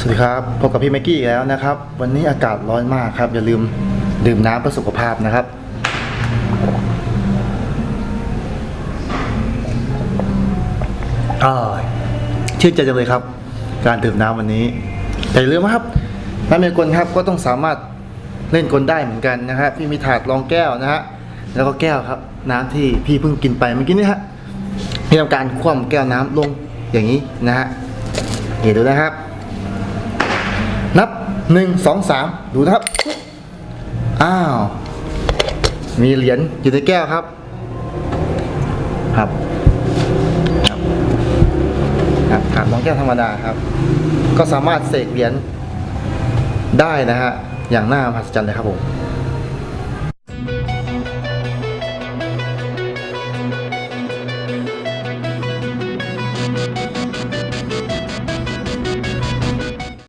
สวัสดีครับพบกับพี่แม็กกี้แล้วนะครับ วันนี้อากาศร้อนมากครับ อย่าลืมดื่มน้ำเพื่อสุขภาพนะครับ ชื่นใจจังเลยครับ การดื่มน้ำวันนี้ แต่อย่าลืมครับน้ำเมกลครับก็ต้องสามารถเล่นกลได้เหมือนกันนะฮะพี่มีถาดรองแก้วนะฮะแล้วก็แก้วครับ น้ำที่พี่เพิ่งกินไปเมื่อกี้นี่ฮะพี่ทำการคว่ำแก้วน้ำลงอย่างนี้นะฮะเดี๋ยวดูนะครับ นับหนึ่งสองสามดูนะครับ อ้าว มีเหรียญอยู่ในแก้วครับ ครับครับครับครับมองแก้วธรรมดาครับ ก็สามารถเสกเหรียญได้นะฮะอย่างน่ามหัศจรรย์เลยครับผม